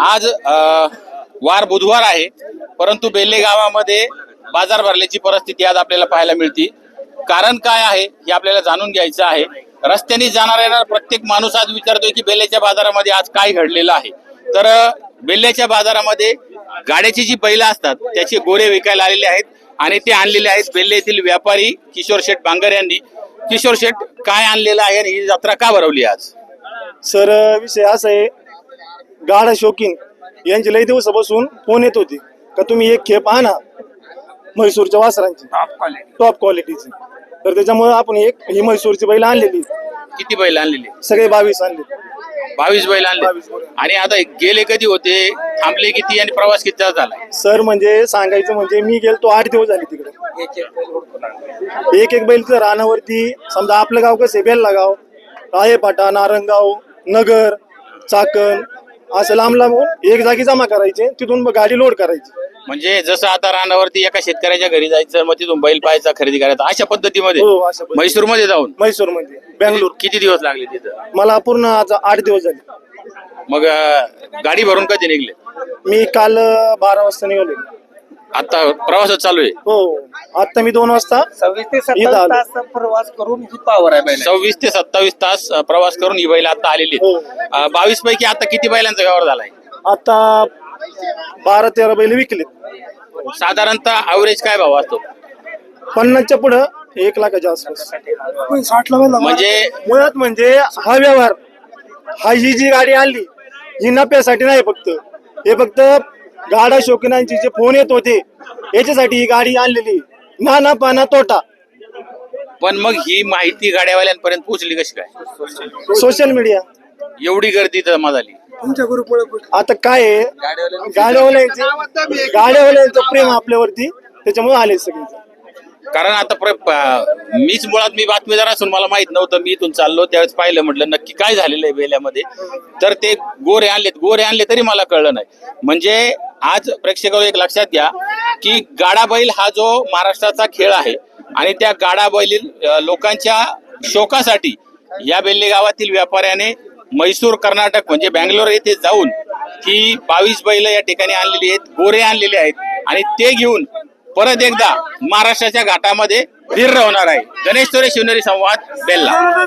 आज वार बुधवार आहे परंतु बेल्ले गावामध्ये बाजार भरल्याची परिस्थिती आज आपल्याला पाहायला मिळते. कारण काय आहे हे आपल्याला जाणून घ्यायचं आहे. रस्त्याने जाणाऱ्या प्रत्येक माणूस आज विचारतोय की बेल्ल्याच्या बाजारामध्ये आज काय घडलेलं आहे. तर बेल्ल्याच्या बाजारामध्ये गाड्याची जी बैलं असतात त्याचे गोरे विकायला आलेले आहेत आणि ते आणलेले आहेत बेल्ले येथील व्यापारी किशोर शेठ बांगर यांनी. किशोर शेठ काय आणलेलं आहे आणि ही जत्रा का भरवली आज? सर विषय असा आहे गाडा शौकीन यांची लई दिवसापासून फोन येत होते. का तुम्ही एक खेप आणा म्हैसूरच्या वासरांची. टॉप क्वालिटीची तर त्याच्यामुळे आपण एक ही म्हैसूरची बैल आणलेली. किती बैल आणलेली? सगळे बावीस आणले. बावीस बैल आणले. आणि आता गेले कधी होते? थांबले किती आणि प्रवास किती तास झाला? सर म्हणजे सांगायचं म्हणजे मी गेलतो आठ दिवस झाले तिकडे. एक एक बैल तर रानावरती समजा आपलं गाव कसं बेल्ला गाव राहेपाटा नारंगाव नगर चाकण असं लांब लांब एक जागी जमा करायचे तिथून गाडी लोड करायची. म्हणजे जसं आता रानावरती एका शेतकऱ्याच्या घरी जायचं मग तिथून बैल पाहायचा खरेदी करायचा अशा पद्धतीमध्ये? हो अशा पद्धतीने. म्हैसूरमध्ये जाऊन? म्हैसूरमध्ये बँगलोर किती दिवस लागले तिथं? मला पूर्ण आज आठ दिवस झाले. मग अं, गाडी भरून कधी निघले? मी काल अं, बारा वाजता निघालो. आता प्रवासच चालू आहे. हो. आता मी दोन वाजता सव्वीस ते इथं सत्तावीस आलो. तास प्रवास करून ही पावर आहे बैल सव्वीस ते सत्तावीस तास अं, प्रवास करून ही बैल आता आलेली हो. बावीस पैकी आता किती बैलांचा व्यवहार झालाय? आता बारा तेरा बैल विकले साधारणतः अवरेज काय भाव असतो? पन्नासच्या पुढं एक लाखाच्या आसपास. म्हणजे? मुळात म्हणजे हा व्यवहार हा ही जी गाडी आणली ही नफ्यासाठी नाही फक्त. हे फक्त गाडा शौकीनांची जे फोन येत होते याच्यासाठी ही गाडी आणलेली. ना ना पाना तोटा. पण मग ही माहिती गाड्यावाल्यांपर्यंत पोहोचली कशी काय? सोशल मीडिया एवढी गर्दी जमा झाली. आता काय आहे गाड्यावाल्यांचे गाड्यावाल्यांचं प्रेम आपल्यावरती त्याच्यामुळे आले सगळे. कारण आता प्र- प- मीच मुळात मी बातमीदार असून मला माहीत नव्हतं मी इथून चाललो त्यावेळेस पाहिलं म्हटलं नक्की काय झालेलं आहे बेल्यामध्ये तर ते गोरे आणलेत गोरे आणले तरी मला कळलं नाही. म्हणजे आज प्रेक्षकावर एक लक्षात घ्या की गाडा बैल हा जो महाराष्ट्राचा खेळ आहे आणि त्या गाडा बैली लोकांच्या शोकासाठी या बेल्ले गावातील व्यापाऱ्याने म्हैसूर कर्नाटक म्हणजे बँगलोर येथे जाऊन ही बावीस बैल या ठिकाणी आणलेली आहेत गोरे आणलेले आहेत आणि ते घेऊन परत एकदा महाराष्ट्राच्या घाटामध्ये धीर होणार आहे. गणेश तोरे शिवनेरी संवाद बेल्ला.